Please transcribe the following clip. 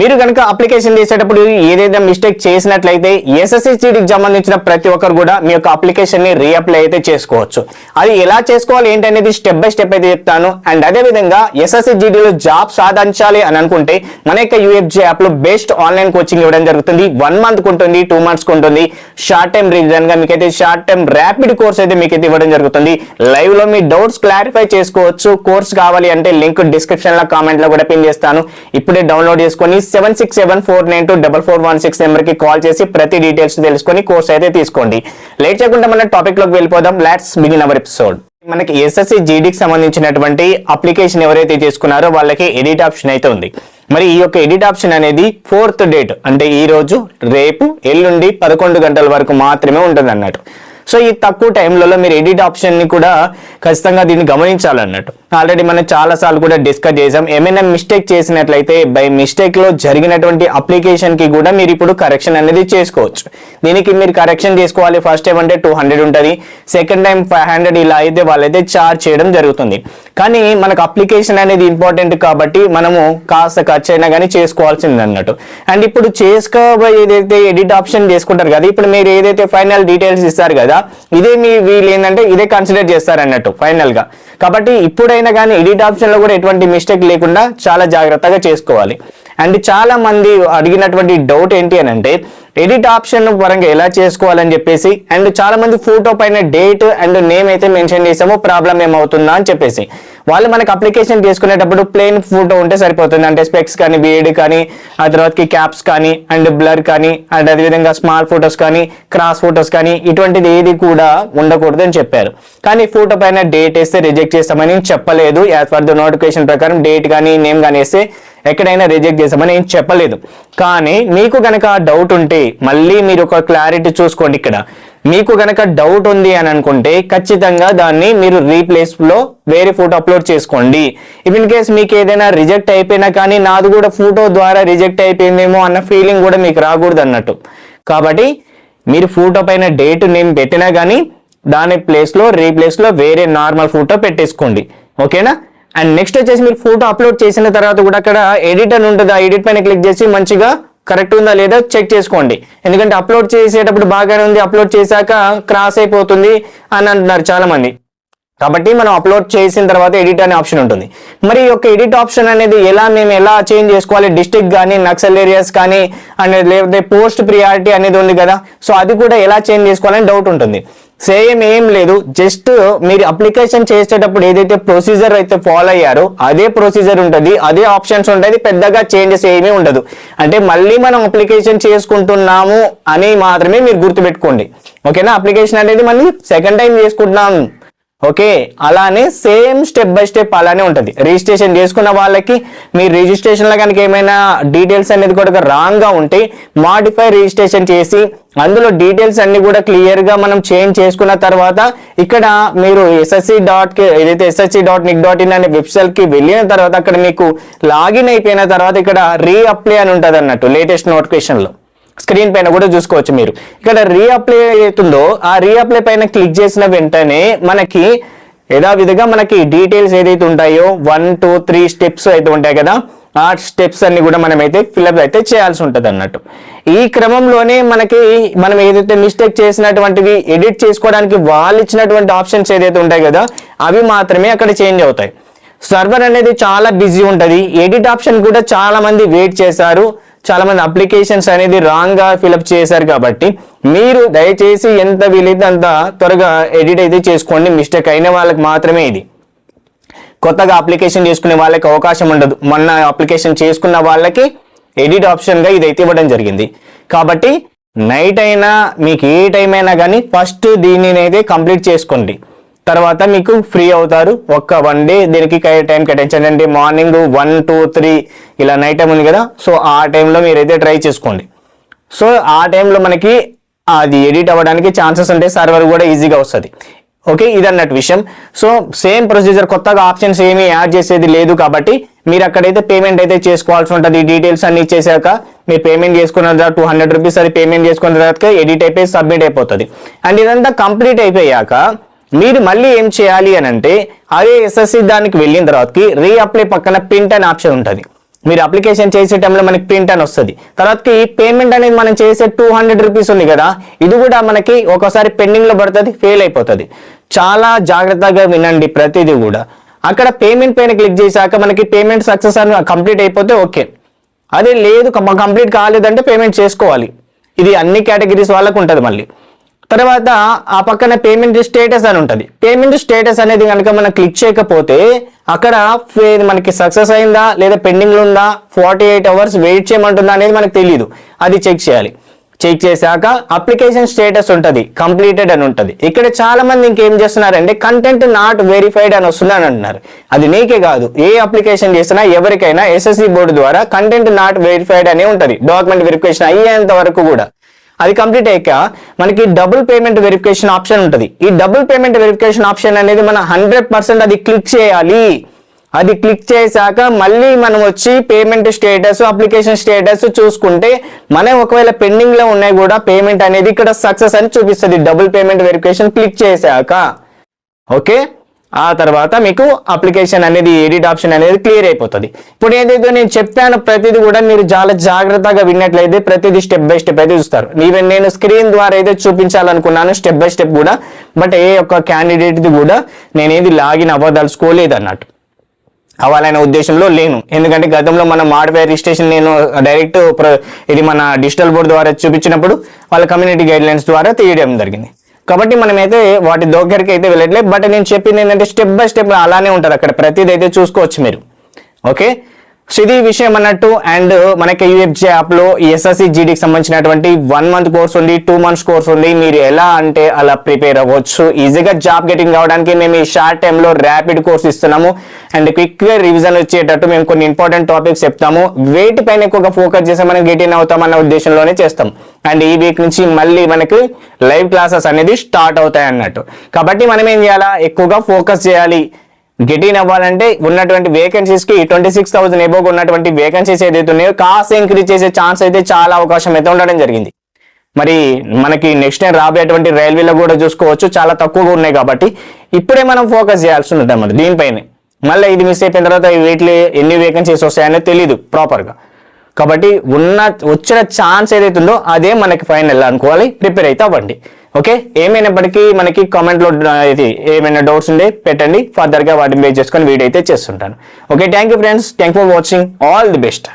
మీరు కనుక అప్లికేషన్ చేసేటప్పుడు ఏదైతే మిస్టేక్ చేసినట్లయితే ఎస్ఎస్సిటీకి సంబంధించిన ప్రతి ఒక్కరు కూడా మీ యొక్క అప్లికేషన్ని రీఅప్లై అయితే చేసుకోవచ్చు. అది ఎలా చేసుకోవాలి ఏంటనేది స్టెప్ బై స్టెప్ అయితే చెప్తాను. అండ్ అదే విధంగా జాబ్ సాధించాలి అని అనుకుంటే మన యొక్క యూఎఫ్జీ యాప్లో బెస్ట్ ఆన్లైన్ కోచింగ్ ఇవ్వడం జరుగుతుంది. వన్ మంత్ ఉంటుంది టూ మంత్స్ ఉంటుంది. షార్ట్ టైం రీజన్గా గా మీకైతే షార్ట్ టైం ర్యాపిడ్ కోర్స్ అయితే మీకైతే ఇవ్వడం జరుగుతుంది. లైవ్లో మీ డౌట్స్ క్లారిఫై చేసుకోవచ్చు. కోర్స్ కావాలి అంటే లింక్ డిస్క్రిప్షన్లో కామెంట్లో కూడా పిన్ చేస్తాను. ఇప్పుడే డౌన్లోడ్ చేసుకొని seven six seven four nine two double four one six నెంబర్కి కాల్ చేసి ప్రతి డీటెయిల్స్ తెలుసుకొని కోర్స్ అయితే తీసుకోండి. లేట్ చేయకుండా మన టాపిక్లోకి వెళ్ళిపోదాం. లెట్స్ బిగిన్ అవర్ ఎపిసోడ్ మనకి ఎస్ఎస్సి జీడీకి సంబంధించినటువంటి అప్లికేషన్ ఎవరైతే చేసుకున్నారో వాళ్ళకి ఎడిట్ ఆప్షన్ అయితే ఉంది. మరి ఈ యొక్క ఎడిట్ ఆప్షన్ అనేది ఫోర్త్ డేట్ అంటే ఈ రోజు రేపు ఎల్లుండి పదకొండు గంటల వరకు మాత్రమే ఉంటుంది అన్నట్టు సో ఈ తక్కువ టైంలలో మీరు ఎడిట్ ఆప్షన్ని కూడా ఖచ్చితంగా దీన్ని గమనించాలన్నట్టు. ఆల్రెడీ మనం చాలా సార్లు కూడా డిస్కస్ చేసాం ఏమైనా మిస్టేక్ చేసినట్లయితే బై మిస్టేక్లో జరిగినటువంటి అప్లికేషన్కి కూడా మీరు ఇప్పుడు కరెక్షన్ అనేది చేసుకోవచ్చు. దీనికి మీరు కరెక్షన్ చేసుకోవాలి. ఫస్ట్ టైం అంటే టూ హండ్రెడ్ ఉంటుంది. సెకండ్ టైం ఫైవ్ హండ్రెడ్ ఇలా అయితే వాళ్ళైతే చార్జ్ చేయడం జరుగుతుంది. కానీ మనకు అప్లికేషన్ అనేది ఇంపార్టెంట్ కాబట్టి మనము కాస్త ఖర్చు అయినా కానీ చేసుకోవాల్సింది అన్నట్టు. అండ్ ఇప్పుడు చేసుకోబోయే ఏదైతే ఎడిట్ ఆప్షన్ చేసుకుంటారు కదా ఇప్పుడు మీరు ఏదైతే ఫైనల్ డీటెయిల్స్ ఇస్తారు కదా ఇదే మీ వీళ్ళు ఏంటంటే ఇదే కన్సిడర్ చేస్తారు అన్నట్టు ఫైనల్గా. కాబట్టి ఇప్పుడైనా కానీ ఎడిట్ ఆప్షన్లో కూడా ఎటువంటి మిస్టేక్ లేకుండా చాలా జాగ్రత్తగా చేసుకోవాలి. అండ్ చాలా మంది అడిగినటువంటి డౌట్ ఏంటి అని అంటే ఎడిట్ ఆప్షన్ పరంగా ఎలా చేసుకోవాలని చెప్పేసి అండ్ చాలా మంది ఫోటో పైన డేట్ అండ్ నేమ్ అయితే మెన్షన్ చేసామో ప్రాబ్లం ఏమవుతుందా అని చెప్పేసి. వాళ్ళు మనకి అప్లికేషన్ తీసుకునేటప్పుడు ప్లెయిన్ ఫోటో ఉంటే సరిపోతుంది. అంటే స్పెక్స్ కానీ బిఎడ్ కానీ ఆ తర్వాతకి క్యాప్స్ కానీ అండ్ బ్లర్ కానీ అండ్ అదేవిధంగా స్మాల్ ఫొటోస్ కానీ క్రాస్ ఫొటోస్ కానీ ఇటువంటిది ఏది కూడా ఉండకూడదు అని చెప్పారు. కానీ ఫోటో పైన డేట్ వేస్తే రిజెక్ట్ చేస్తామని చెప్పలేదు. యాజ్ పర్ ద నోటిఫికేషన్ ప్రకారం డేట్ కానీ నేమ్ కానీ వేస్తే ఎక్కడైనా రిజెక్ట్ చేసామని ఏం చెప్పలేదు. కానీ మీకు గనక డౌట్ ఉంటే మళ్ళీ మీరు ఒక క్లారిటీ చూసుకోండి ఇక్కడ. మీకు గనక డౌట్ ఉంది అని అనుకుంటే ఖచ్చితంగా దాన్ని మీరు రీప్లేస్లో వేరే ఫోటో అప్లోడ్ చేసుకోండి. ఇఫ్ ఇన్ కేస్ మీకు ఏదైనా రిజెక్ట్ అయిపోయినా కానీ నాది కూడా ఫోటో ద్వారా రిజెక్ట్ అయిపోయిందేమో అన్న ఫీలింగ్ కూడా మీకు రాకూడదు అన్నట్టు. కాబట్టి మీరు ఫోటో పైన డేట్ నేమ్ పెట్టినా కానీ దాని ప్లేస్లో రీప్లేస్లో వేరే నార్మల్ ఫోటో పెట్టేసుకోండి. ఓకేనా అండ్ నెక్స్ట్ వచ్చేసి మీరు ఫోటో అప్లోడ్ చేసిన తర్వాత కూడా అక్కడ ఎడిట్ అని ఉంటుంది. ఆ ఎడిట్ పైన క్లిక్ చేసి మంచిగా కరెక్ట్ ఉందా లేదా చెక్ చేసుకోండి. ఎందుకంటే అప్లోడ్ చేసేటప్పుడు బాగానే ఉంది. అప్లోడ్ చేశాక క్రాస్ అయిపోతుంది అని అంటున్నారు చాలా మంది కాబట్టి మనం అప్లోడ్ చేసిన తర్వాత ఎడిట్ అనే ఆప్షన్ ఉంటుంది. మరి ఈ యొక్క ఎడిట్ ఆప్షన్ అనేది ఎలా మేము ఎలా చేంజ్ చేసుకోవాలి? డిస్టిక్ కానీ నక్సల్ ఏరియాస్ కానీ అనేది లేకపోతే పోస్ట్ ప్రియారిటీ అనేది ఉంది కదా. సో అది కూడా ఎలా చేంజ్ చేసుకోవాలని డౌట్ ఉంటుంది. సేమ్ ఏం లేదు. జస్ట్ మీరు అప్లికేషన్ చేసేటప్పుడు ఏదైతే ప్రొసీజర్ అయితే ఫాలో అయ్యారో అదే ప్రొసీజర్ ఉంటుంది. అదే ఆప్షన్స్ ఉంటుంది. పెద్దగా చేంజెస్ ఏమీ ఉండదు. అంటే మళ్ళీ మనం అప్లికేషన్ చేసుకుంటున్నాము అని మాత్రమే మీరు గుర్తుపెట్టుకోండి. ఓకేనా? అప్లికేషన్ అనేది మళ్ళీ సెకండ్ టైం చేసుకుంటున్నాం ఓకే? అలానే సేమ్ స్టెప్ బై స్టెప్ అలానే ఉంటుంది. రిజిస్ట్రేషన్ చేసుకున్న వాళ్ళకి మీ రిజిస్ట్రేషన్లో కనుక ఏమైనా డీటెయిల్స్ అనేది కూడా రాంగ్గా ఉంటే మాడిఫై రిజిస్ట్రేషన్ చేసి అందులో డీటెయిల్స్ అన్ని కూడా క్లియర్గా మనం చేంజ్ చేసుకున్న తర్వాత ఇక్కడ మీరు ఎస్ఎస్సి డాట్ ఏదైతే SSC dot nic dot in అనే వెబ్సైట్కి వెళ్ళిన తర్వాత అక్కడ మీకు లాగిన్ అయిపోయిన తర్వాత ఇక్కడ రీఅప్లై అని ఉంటుంది అన్నట్టు లేటెస్ట్ నోటిఫికేషన్లో స్క్రీన్ పైన కూడా చూసుకోవచ్చు మీరు. ఇక్కడ రీఅప్లై అవుతుందో ఆ రీఅప్లై పైన క్లిక్ చేసిన వెంటనే మనకి యథావిధిగా మనకి డీటెయిల్స్ ఏదైతే ఉంటాయో వన్ టూ త్రీ స్టెప్స్ అయితే ఉంటాయి కదా ఆ స్టెప్స్ అన్ని కూడా మనం అయితే ఫిల్అప్ అయితే చేయాల్సి ఉంటుంది అన్నట్టు. ఈ క్రమంలోనే మనకి మనం ఏదైతే మిస్టేక్ చేసినటువంటివి ఎడిట్ చేసుకోవడానికి వాళ్ళు ఇచ్చినటువంటి ఆప్షన్స్ ఏదైతే ఉంటాయి కదా అవి మాత్రమే అక్కడ చేంజ్ అవుతాయి. సర్వర్ అనేది చాలా బిజీ ఉంటుంది. ఎడిట్ ఆప్షన్ కూడా చాలా మంది వెయిట్ చేశారు. చాలా మంది అప్లికేషన్స్ అనేది రాంగ్గా ఫిలప్ చేశారు కాబట్టి మీరు దయచేసి ఎంత వీలైతే అంత త్వరగా ఎడిట్ అయితే చేసుకోండి. మిస్టేక్ అయిన వాళ్ళకి మాత్రమే ఇది. కొత్తగా అప్లికేషన్ చేసుకునే వాళ్ళకి అవకాశం ఉండదు. మొన్న అప్లికేషన్ చేసుకున్న వాళ్ళకి ఎడిట్ ఆప్షన్గా ఇదైతే ఇవ్వడం జరిగింది. కాబట్టి నైట్ అయినా మీకు ఏ టైం అయినా కానీ ఫస్ట్ దీనినైతే కంప్లీట్ చేసుకోండి. తర్వాత మీకు ఫ్రీ అవుతారు. ఒక్క వన్ డే దీనికి టైం కేటాయించండి. అంటే మార్నింగ్ వన్ టూ త్రీ ఇలా నైట్ టైం ఉంది కదా. సో ఆ టైంలో మీరైతే ట్రై చేసుకోండి. సో ఆ టైంలో మనకి అది ఎడిట్ అవ్వడానికి ఛాన్సెస్ ఉంటే సర్వర్ కూడా ఈజీగా వస్తుంది. ఓకే ఇది అన్నట్టు విషయం. సో సేమ్ ప్రొసీజర్ కొత్తగా ఆప్షన్స్ ఏమీ యాడ్ చేసేది లేదు కాబట్టి మీరు అక్కడైతే పేమెంట్ అయితే చేసుకోవాల్సి ఉంటుంది. డీటెయిల్స్ అన్ని ఇచ్చేసాక మీరు పేమెంట్ చేసుకున్న తర్వాత టూ హండ్రెడ్ రూపీస్ అది పేమెంట్ చేసుకున్న తర్వాత ఎడిట్ అయిపోయి సబ్మిట్ అయిపోతుంది. అండ్ ఇదంతా కంప్లీట్ అయిపోయాక మీరు మళ్ళీ ఏం చేయాలి అని అంటే అదే ఎస్ఎస్సి దానికి వెళ్ళిన తర్వాతకి రీఅప్లై పక్కన పింట్ అనే ఆప్షన్ ఉంటుంది. మీరు అప్లికేషన్ చేసే టైంలో మనకి ప్రింట్ అని వస్తుంది. తర్వాతకి పేమెంట్ అనేది మనం చేసే టూ హండ్రెడ్ రూపీస్ ఉంది కదా ఇది కూడా మనకి ఒకసారి పెండింగ్లో పడుతుంది ఫెయిల్ అయిపోతుంది. చాలా జాగ్రత్తగా వినండి ప్రతిదీ కూడా. అక్కడ పేమెంట్ పైన క్లిక్ చేశాక మనకి పేమెంట్ సక్సెస్ అని కంప్లీట్ అయిపోతే ఓకే అదే లేదు కంప్లీట్ కాలేదంటే పేమెంట్ చేసుకోవాలి. ఇది అన్ని కేటగిరీస్ వాళ్ళకు ఉంటుంది మళ్ళీ. తర్వాత ఆ పక్కన పేమెంట్ స్టేటస్ అని ఉంటుంది. పేమెంట్ స్టేటస్ అనేది కనుక మనం క్లిక్ చేయకపోతే అక్కడ మనకి సక్సెస్ అయిందా లేదా పెండింగ్ ఉందా ఫార్టీ ఎయిట్ అవర్స్ వెయిట్ చేయమంటుందా అనేది మనకు తెలియదు అది చెక్ చేయాలి. చెక్ చేశాక అప్లికేషన్ స్టేటస్ ఉంటుంది కంప్లీటెడ్ అని ఉంటుంది. ఇక్కడ చాలా మంది ఇంకేం చేస్తున్నారంటే కంటెంట్ నాట్ వెరిఫైడ్ అని వస్తుందని అంటున్నారు. అది నీకే కాదు. ఏ అప్లికేషన్ చేసినా ఎవరికైనా ఎస్ఎస్సి బోర్డు ద్వారా కంటెంట్ నాట్ వెరిఫైడ్ అనే ఉంటుంది. డాక్యుమెంట్ వెరిఫికేషన్ అయ్యేంత వరకు కూడా. అది కంప్లీట్ అయ్యాక మనకి డబుల్ పేమెంట్ వెరిఫికేషన్ ఆప్షన్ ఉంటుంది. ఈ డబుల్ పేమెంట్ వెరిఫికేషన్ ఆప్షన్ అనేది మనం హండ్రెడ్ పర్సెంట్ అది క్లిక్ చేయాలి. అది క్లిక్ చేశాక మళ్ళీ మనం వచ్చి పేమెంట్ స్టేటస్ అప్లికేషన్ స్టేటస్ చూసుకుంటే మనం ఒకవేళ పెండింగ్లో ఉన్నాయి కూడా పేమెంట్ అనేది ఇక్కడ సక్సెస్ అని చూపిస్తుంది. డబుల్ పేమెంట్ వెరిఫికేషన్ క్లిక్ చేశాక. ఓకే ఆ తర్వాత మీకు అప్లికేషన్ అనేది ఎడిట్ ఆప్షన్ అనేది క్లియర్ అయిపోతుంది. ఇప్పుడు ఏదైతే నేను చెప్పాను ప్రతిదీ కూడా మీరు చాలా జాగ్రత్తగా విన్నట్లయితే ప్రతిదీ స్టెప్ బై స్టెప్ అయితే చూస్తారు. ఈవెన్ నేను స్క్రీన్ ద్వారా అయితే చూపించాలనుకున్నాను స్టెప్ బై స్టెప్ కూడా బట్ ఏ ఒక్క క్యాండిడేట్ది కూడా నేనేది లాగిన్ అవ్వదలుచుకోలేదు అన్నట్టు. అవ్వాలనే ఉద్దేశంలో లేను. ఎందుకంటే గతంలో మన మాడిఫై రిజిస్ట్రేషన్ నేను డైరెక్ట్ ఇది మన డిజిటల్ బోర్డు ద్వారా చూపించినప్పుడు వాళ్ళ కమ్యూనిటీ గైడ్లైన్స్ ద్వారా తీయడం జరిగింది. కాబట్టి మనమైతే వాటి దగ్గరికి అయితే వెళ్ళట్లేదు. బట్ నేను చెప్పింది ఏంటంటే స్టెప్ బై స్టెప్ అలానే ఉంటుంది అక్కడ. ప్రతిదైతే చూసుకోవచ్చు మీరు. ఓకే? సో ఇది విషయం అన్నట్టు అండ్ మనకి యూఎఫ్జే యాప్లో ఎస్ఎస్సి జీడీకి సంబంధించినటువంటి వన్ మంత్ కోర్స్ ఉంది టూ మంత్స్ కోర్స్ ఉంది. మీరు ఎలా అంటే అలా ప్రిపేర్ అవ్వచ్చు. ఈజీగా జాబ్ గెటింగ్ అవడానికి మేము ఈ షార్ట్ టైంలో ర్యాపిడ్ కోర్స్ ఇస్తున్నాము. అండ్ క్విక్గా రివిజన్ వచ్చేటట్టు మేము కొన్ని ఇంపార్టెంట్ టాపిక్స్ చెప్తాము. వెయిట్ పైన ఎక్కువగా ఫోకస్ చేసి మనం గెటిన్ అవుతాం అన్న ఉద్దేశంలోనే చేస్తాం. అండ్ ఈ వీక్ నుంచి మళ్ళీ మనకి లైవ్ క్లాసెస్ అనేది స్టార్ట్ అవుతాయి అన్నట్టు. కాబట్టి మనం ఏం చేయాలా? ఎక్కువగా ఫోకస్ చేయాలి. గెటిన్ అవ్వాలంటే ఉన్నటువంటి వేకెన్సీస్కి ట్వంటీ సిక్స్ థౌసండ్ ఎబోగ్ ఉన్నటువంటి వేకెన్సీస్ ఏదైతే ఉన్నాయో కాస్ట్ ఇంక్రీజ్ చేసే ఛాన్స్ అయితే చాలా అవకాశం అయితే ఉండడం జరిగింది. మరి మనకి నెక్స్ట్ టైం రాబోయేటువంటి రైల్వేలో కూడా చూసుకోవచ్చు చాలా తక్కువగా ఉన్నాయి కాబట్టి ఇప్పుడే మనం ఫోకస్ చేయాల్సి ఉంటుంది అన్నమాట దీనిపైనే. మళ్ళీ ఇది మిస్ అయిపోయిన తర్వాత వీటిలో ఎన్ని వేకెన్సీస్ వస్తాయనేది తెలియదు ప్రాపర్గా కాబట్టి ఉన్న వచ్చిన ఛాన్స్ ఏదైతే ఉందో అదే మనకి ఫైనల్ అనుకోవాలి. ప్రిపేర్ అయితే అవ్వండి. ఓకే ఏమైనప్పటికీ మనకి కామెంట్లో ఇది ఏమైనా డౌట్స్ ఉండే పెట్టండి. ఫర్దర్గా వాటిని బేస్ చేసుకొని వీడియో అయితే చేస్తుంటాను. Okay thank you friends thank for watching all the best